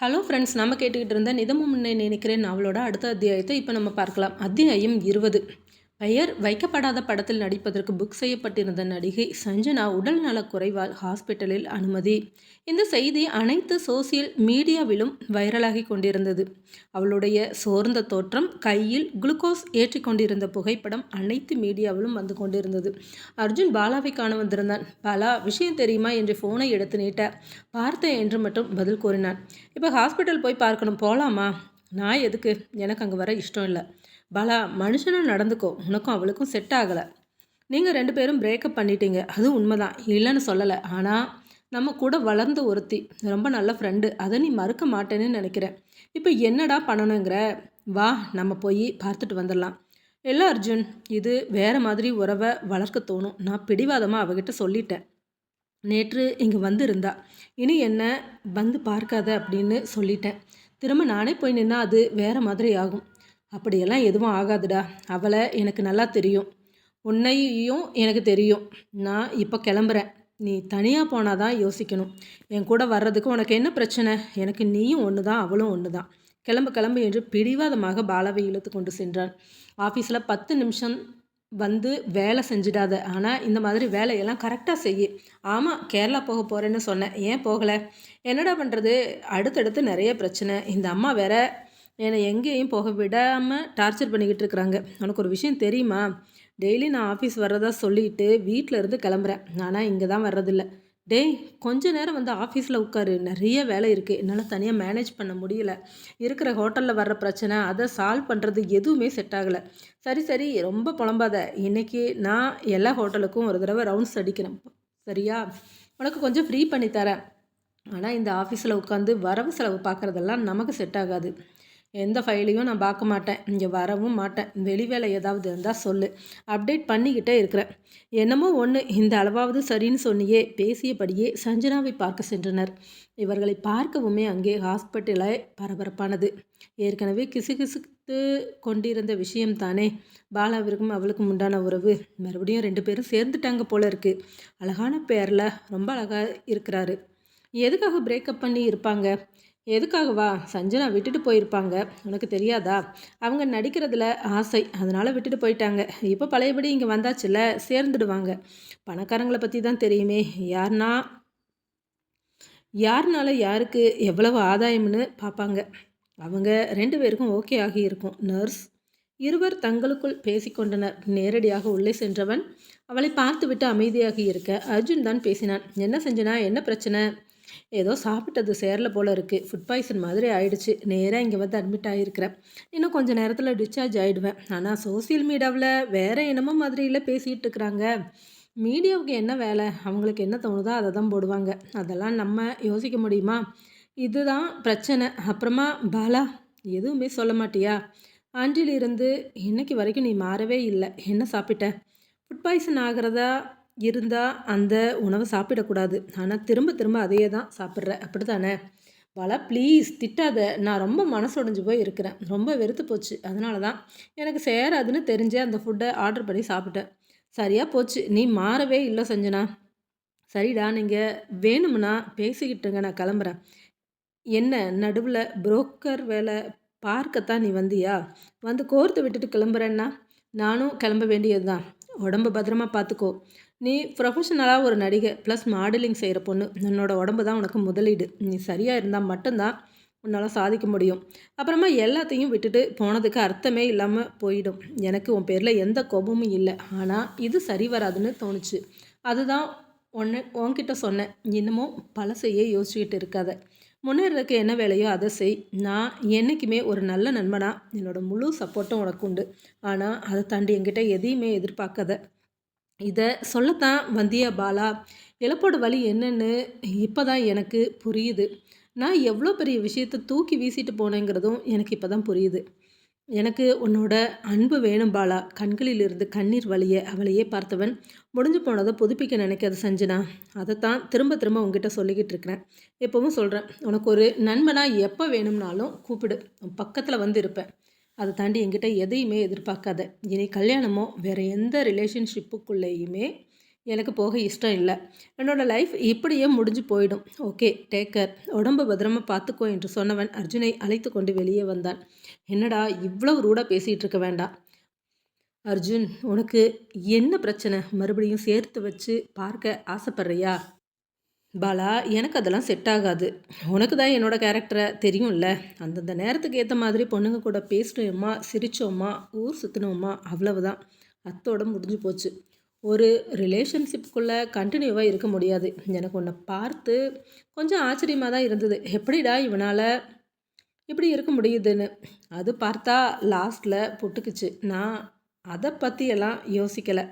Hello friends நம்ம கேட்டுக்கிட்டு இருந்த நிதமும் முன்னே நினைக்கிறேன். அவளோட அடுத்த அத்தியாயத்தை இப்போ நம்ம பார்க்கலாம். அத்தியாயம் இருபது. பெயர் வைக்கப்படாத படத்தில் நடிப்பதற்கு புக் செய்யப்பட்டிருந்த நடிகை சஞ்சனா உடல் குறைவால் ஹாஸ்பிட்டலில் அனுமதி. இந்த செய்தி அனைத்து சோசியல் மீடியாவிலும் வைரலாகி கொண்டிருந்தது. அவளுடைய சோர்ந்த தோற்றம் கையில் குளுக்கோஸ் ஏற்றி கொண்டிருந்த புகைப்படம் அனைத்து மீடியாவிலும் வந்து கொண்டிருந்தது. அர்ஜுன் பாலாவை காண வந்திருந்தான். பாலா விஷயம் தெரியுமா என்று ஃபோனை எடுத்து நீட்ட பார்த்தேன் என்று மட்டும் பதில் கூறினான். இப்போ ஹாஸ்பிட்டல் போய் பார்க்கணும் போகலாமா நான் எதுக்கு? எனக்கு அங்கே வர இஷ்டம் இல்லை. பாலா மனுஷனும் நடந்துக்கோ. உனக்கும் அவளுக்கும் செட் ஆகலை. நீங்கள் ரெண்டு பேரும் பிரேக்கப் பண்ணிட்டீங்க. அதுவும் உண்மைதான். இல்லைன்னு சொல்லலை. ஆனால் நம்ம கூட வளர்ந்த ஒருத்தி ரொம்ப நல்ல ஃப்ரெண்டு அதை நீ மறுக்க மாட்டேன்னு நினைக்கிறேன். இப்போ என்னடா பண்ணணுங்கிற? வா நம்ம போய் பார்த்துட்டு வந்துடலாம் இல்லை அர்ஜுன் இது வேறு மாதிரி உறவை வளர்க்க தோணும். நான் பிடிவாதமாக அவகிட்ட சொல்லிட்டேன். நேற்று இங்கே வந்திருந்தா. இனி என்ன? வந்து பார்க்காத அப்படின்னு சொல்லிட்டேன். திரும்ப நானே போய் நின்னா அது வேறு மாதிரி ஆகும். அப்படியெல்லாம் எதுவும் ஆகாதுடா. அவளை எனக்கு நல்லா தெரியும். உன்னையும் எனக்கு தெரியும். நான் இப்போ கிளம்புறேன். நீ தனியாக போனால் தான் யோசிக்கணும். என் கூட வர்றதுக்கு உனக்கு என்ன பிரச்சனை? எனக்கு நீயும் ஒன்று தான் அவளும் ஒன்று தான் கிளம்பு கிளம்பு என்று பிடிவாதமாக பாலாவை இழுத்து கொண்டு சென்றான் ஆஃபீஸில் பத்து நிமிஷம் வந்து வேலை செஞ்சிடாத. ஆனால் இந்த மாதிரி வேலையெல்லாம் கரெக்டாக செய்யு. ஆமாம் கேரளா போக போகிறேன்னு சொன்னேன். ஏன் போகலை? என்னடா பண்ணுறது அடுத்தடுத்து நிறைய பிரச்சனை. இந்த அம்மா வேற என்னை எங்கேயும் போக விடாமல் டார்ச்சர் பண்ணிக்கிட்டு இருக்கிறாங்க. உனக்கு ஒரு விஷயம் தெரியுமா? டெய்லி நான் ஆஃபீஸ் வர்றதா சொல்லிட்டு வீட்டில் இருந்து கிளம்புறேன். ஆனால் இங்கே தான் வர்றதில்ல. டேய் கொஞ்ச நேரம் வந்து ஆஃபீஸில் உட்காரு. நிறைய வேலை இருக்குது என்னால் தனியாக மேனேஜ் பண்ண முடியல. இருக்கிற ஹோட்டலில் வர்ற பிரச்சனை அதை சால்வ் பண்ணுறது எதுவுமே செட் ஆகலை. சரி சரி ரொம்ப புலம்பாத. இன்றைக்கி நான் எல்லா ஹோட்டலுக்கும் ஒரு தடவை ரவுண்ட்ஸ் அடிக்கிறேன். சரியா? உனக்கு கொஞ்சம் ஃப்ரீ பண்ணி தரேன். ஆனால் இந்த ஆஃபீஸில் உட்காந்து வரவு செலவு பார்க்குறதெல்லாம் நமக்கு செட் ஆகாது. எந்த ஃபைலையும் நான் பார்க்க மாட்டேன். இங்கே வரவும் மாட்டேன். வெளி வேலை ஏதாவது இருந்தால் சொல்லு. அப்டேட் பண்ணிக்கிட்டே இருக்கிறேன். என்னமோ ஒன்று இந்த அளவாவது சரின்னு சொன்னியே. பேசியபடியே சஞ்சனாவை பார்க்க சென்றனர். இவர்களை பார்க்கவுமே அங்கே ஹாஸ்பிட்டலை பரபரப்பானது. ஏற்கனவே கிசுகிசுத்து கொண்டிருந்த விஷயம் தானே பாலாவிற்கும் அவளுக்கும் உண்டான உறவு. மறுபடியும் ரெண்டு பேரும் சேர்ந்துட்டாங்க போல இருக்கு. அழகான பேரில் ரொம்ப அழகாக இருக்கிறாரு. எதுக்காக பிரேக்கப் பண்ணி இருப்பாங்க? எதுக்காகவா? சஞ்சனா விட்டுட்டு போயிருப்பாங்க. உனக்கு தெரியாதா? அவங்க நடிக்கிறதுல ஆசை. அதனால் விட்டுட்டு போயிட்டாங்க. இப்போ பழையபடி இங்கே வந்தாச்சுல சேர்ந்துடுவாங்க. பணக்காரங்களை பற்றி தான் தெரியுமே. யார்னா யாருனால யாருக்கு எவ்வளவு ஆதாயம்னு பார்ப்பாங்க அவங்க ரெண்டு பேருக்கும் ஓகே ஆகி இருக்கும் நர்ஸ் இருவர் தங்களுக்குள் பேசிக்கொண்டனர். நேரடியாக உள்ளே சென்றவன் அவளை பார்த்துவிட்டு அமைதியாகி இருக்க அர்ஜுன் தான் பேசினான். என்ன செஞ்சனா? என்ன பிரச்சனை? ஏதோ சாப்பிட்டது சேரல போல் இருக்குது ஃபுட் பாய்சன் மாதிரி ஆயிடுச்சு. நேராக இங்கே வந்து அட்மிட் ஆகியிருக்கிறேன் இன்னும் கொஞ்சம் நேரத்தில் டிஸ்சார்ஜ் ஆகிடுவேன் ஆனால் சோசியல் மீடியாவில் வேறு என்னமோ மாதிரியில் பேசிகிட்டு இருக்கிறாங்க. மீடியாவுக்கு என்ன வேலை? அவங்களுக்கு என்ன தோணுதோ அதை தான் போடுவாங்க. அதெல்லாம் நம்ம யோசிக்க முடியுமா? இதுதான் பிரச்சனை. அப்புறமா பாலா எதுவுமே சொல்ல மாட்டியா? ஆண்டிலிருந்து இன்னைக்கு வரைக்கும் நீ மாறவே இல்லை. என்ன சாப்பிட்ட? ஃபுட் பாய்சன் ஆகிறதா இருந்தால் அந்த உணவை சாப்பிடக்கூடாது. ஆனால் திரும்ப திரும்ப அதையே தான் சாப்பிட்ற. அப்படி தானே வளா ப்ளீஸ் திட்டாத. நான் ரொம்ப மனசுடைஞ்சு போய் இருக்கிறேன். ரொம்ப வெறுத்து போச்சு. அதனால தான் எனக்கு சேராதுன்னு தெரிஞ்சே அந்த ஃபுட்டை ஆர்டர் பண்ணி சாப்பிட்டேன். சரியாக போச்சு. நீ மாறவே இல்லை செஞ்சனா. சரிடா நீங்கள் வேணும்னா பேசிக்கிட்டுங்க நான் கிளம்புறேன். என்ன நடுவில் புரோக்கர் வேலை பார்க்கத்தான் நீ வந்தியா? வந்து கோர்த்து விட்டுட்டு கிளம்புறேன்னா? நானும் கிளம்ப வேண்டியது தான் உடம்பு பத்திரமா பார்த்துக்கோ. நீ ப்ரொஃபஷனலாக ஒரு நடிகை ப்ளஸ் மாடலிங் செய்கிற பொண்ணு உன்னோட உடம்பு தான் உனக்கு முதலீடு. நீ சரியாக இருந்தால் மட்டும்தான் உன்னால் சாதிக்க முடியும். அப்புறமா எல்லாத்தையும் விட்டுட்டு போனதுக்கு அர்த்தமே இல்லாமல் போயிடும். எனக்கு உன் பேரில் எந்த கோபமும் இல்லை. ஆனால் இது சரி வராதுன்னு தோணுச்சு. அதுதான் ஒன்று உன்கிட்ட சொன்னேன். இன்னமும் பழசையே யோசிச்சுக்கிட்டு இருக்காத. முன்னேறதுக்கு என்ன வேலையோ அதை செய். நான் என்றைக்குமே ஒரு நல்ல நண்பனாக என்னோடய முழு சப்போர்ட்டும் உனக்கு உண்டு. ஆனால் அதை தாண்டி என்கிட்ட எதையுமே எதிர்பார்க்காத. இதை சொல்லத்தான் வந்தியா பாலா. இழப்போட வழி என்னன்னு இப்போ தான் எனக்கு புரியுது. நான் எவ்வளோ பெரிய விஷயத்தை தூக்கி வீசிட்டு போனேங்கிறதும் எனக்கு இப்போ தான் புரியுது. எனக்கு உன்னோட அன்பு வேணும் பாலா. கண்களிலிருந்து கண்ணீர் வழிய அவளையே பார்த்தவன் முடிஞ்சு போனதை புதுப்பிக்க நினைக்காத சஞ்சனா. அதைத்தான் திரும்ப திரும்ப உங்ககிட்ட சொல்லிக்கிட்டு இருக்கிறேன். எப்பவும் சொல்கிறேன் உனக்கு ஒரு நண்பனாக எப்போ வேணும்னாலும் கூப்பிடு. பக்கத்தில் வந்து இருப்பேன். அதை தாண்டி என்கிட்ட எதையுமே எதிர்பார்க்காத. இனி கல்யாணமோ வேறு எந்த ரிலேஷன்ஷிப்புக்குள்ளேயுமே எனக்கு போக இஷ்டம் இல்லை. என்னோடய லைஃப் இப்படியே முடிஞ்சு போயிடும். ஓகே டேக்கர் உடம்பு பத்திரமா பார்த்துக்கோ என்று சொன்னவன் அர்ஜுனை அழைத்து கொண்டு வெளியே வந்தான். என்னடா இவ்வளவு ரூடாக பேசிகிட்டு இருக்க வேண்டாம். அர்ஜுன் உனக்கு என்ன பிரச்சனை? மறுபடியும் சேர்த்து வச்சு பார்க்க ஆசைப்படுறியா? பாலா எனக்கு அதெல்லாம் செட் ஆகாது. உனக்கு தான் என்னோடய கேரக்டரை தெரியும்ல. அந்தந்த நேரத்துக்கு ஏற்ற மாதிரி பொண்ணுங்க கூட பேசினோம்மா சிரித்தோம்மா ஊர் சுற்றினோம்மா அவ்வளவுதான். அத்தோட முடிஞ்சு போச்சு. ஒரு ரிலேஷன்ஷிப்புக்குள்ளே கண்டினியூவாக இருக்க முடியாது. எனக்கு உன்னை பார்த்து கொஞ்சம் ஆச்சரியமாக தான் இருந்தது. எப்படிடா இவனால் இப்படி இருக்க முடியுதுன்னு. அது பார்த்தா லாஸ்ட்டில் புட்டுக்குச்சு. நான் அதை பற்றியெல்லாம் யோசிக்கலை.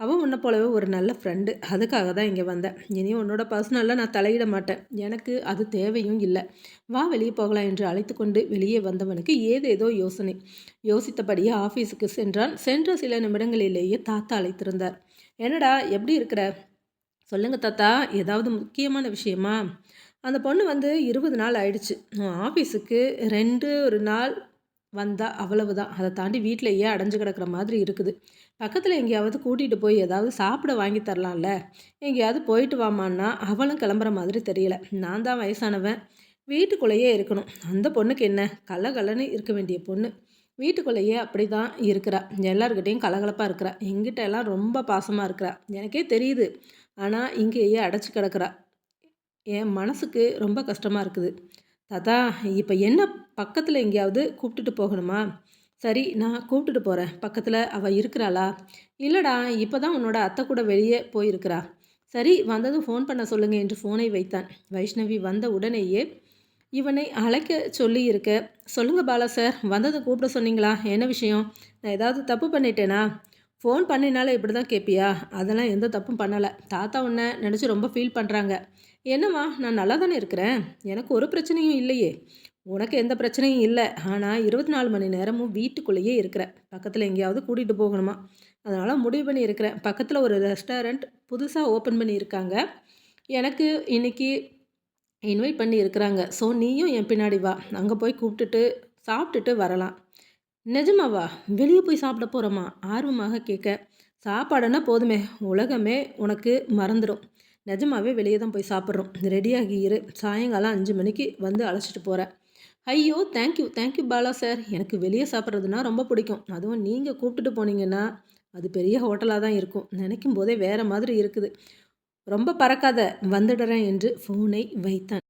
அவள் உன்னை போலவே ஒரு நல்ல ஃப்ரெண்டு அதுக்காக தான் இங்கே வந்தேன். இனி உன்னோட பர்சனலில் நான் தலையிட மாட்டேன். எனக்கு அது தேவையும் இல்லை. வா வெளியே போகலாம் என்று அழைத்து கொண்டு வெளியே வந்தவனுக்கு ஏதேதோ யோசனை. யோசித்தபடியே ஆஃபீஸுக்கு சென்றான். சென்ற சில நிமிடங்களிலேயே தாத்தா அழைத்திருந்தார். என்னடா எப்படி இருக்கிற? சொல்லுங்க தாத்தா ஏதாவது முக்கியமான விஷயமா? அந்த பொண்ணு வந்து இருபது நாள் ஆயிடுச்சு. ஆஃபீஸுக்கு ரெண்டு ஒரு நாள் வந்தால் அவ்வளவுதான். அதை தாண்டி வீட்டிலேயே அடைஞ்சு கிடக்கிற மாதிரி இருக்குது. பக்கத்தில் எங்கேயாவது கூட்டிகிட்டு போய் ஏதாவது சாப்பிட வாங்கி தரலாம்ல. எங்கேயாவது போயிட்டு வாமான்னா அவளும் கிளம்புற மாதிரி தெரியல. நான் தான் வயசானவன். வீட்டுக்குள்ளேயே இருக்கணும். அந்த பொண்ணுக்கு என்ன? கலகலன்னு இருக்க வேண்டிய பொண்ணு. வீட்டுக்குள்ளேயே அப்படி தான் இருக்கிறா. எல்லாருக்கிட்டேயும் கலகலப்பாக இருக்கிறா. எங்கிட்ட எல்லாம் ரொம்ப பாசமாக இருக்கிறா. எனக்கே தெரியுது. ஆனால் இங்கேயே அடைச்சி கிடக்கிறா. என் மனசுக்கு ரொம்ப கஷ்டமாக இருக்குது. தாத்தா இப்போ என்ன பக்கத்தில் எங்கேயாவது கூப்பிட்டுட்டு போகணுமா? சரி நான் கூப்பிட்டுட்டு போகிறேன் பக்கத்தில் அவள் இருக்கிறாளா? இல்லைடா இப்போ தான் உன்னோட அத்தை கூட வெளியே போயிருக்கிறா. சரி வந்ததும் ஃபோன் பண்ண சொல்லுங்க என்று ஃபோனை வைத்தான். வைஷ்ணவி வந்த உடனேயே இவனை அழைக்க சொல்லி இருக்க சொல்லுங்கள் பாலா சார் வந்ததை கூப்பிட சொன்னீங்களா? என்ன விஷயம்? நான் ஏதாவது தப்பு பண்ணிட்டேனா? ஃபோன் பண்ணினால இப்படி தான் கேட்பியா அதெல்லாம் எந்த தப்பும் பண்ணலை. தாத்தா உன்னை நினச்சி ரொம்ப ஃபீல் பண்ணுறாங்க என்னம்மா நான் நல்லா தானே இருக்கிறேன்? எனக்கு ஒரு பிரச்சனையும் இல்லையே. உனக்கு எந்த பிரச்சனையும் இல்லை. ஆனால் இருபத்தி நாலு மணி நேரமும் வீட்டுக்குள்ளேயே இருக்கிற. பக்கத்தில் எங்கேயாவது கூட்டிகிட்டு போகணுமா? அதனால் முடிவு பண்ணியிருக்கிறேன். பக்கத்தில் ஒரு ரெஸ்டாரண்ட் புதுசாக ஓப்பன் பண்ணியிருக்காங்க. எனக்கு இன்றைக்கி இன்வைட் பண்ணி இருக்கிறாங்க ஸோ நீயும் என் பின்னாடி வா. அங்கே போய் கூப்பிட்டுட்டு சாப்பிட்டுட்டு வரலாம். நிஜமாவா? வெளியே போய் சாப்பிட போகிறோமா ஆர்வமாக கேட்க. சாப்பாடுன்னா போதுமே. உலகமே உனக்கு மறந்துடும் நிஜமாவே வெளியே தான் போய் சாப்பிட்றோம். ரெடியாகி இரு. சாயங்காலம் அஞ்சு மணிக்கு வந்து அழைச்சிட்டு போகிறேன் ஐயோ தேங்க்யூ தேங்க்யூ பாலா சார் எனக்கு வெளியே சாப்பிட்றதுனா ரொம்ப பிடிக்கும். அதுவும் நீங்கள் கூப்பிட்டுட்டு போனீங்கன்னா அது பெரிய ஹோட்டலாக தான் இருக்கும். நினைக்கும் போதே வேறு மாதிரி இருக்குது. ரொம்ப பறக்காத வந்துடுறேன் என்று ஃபோனை வைத்தான்.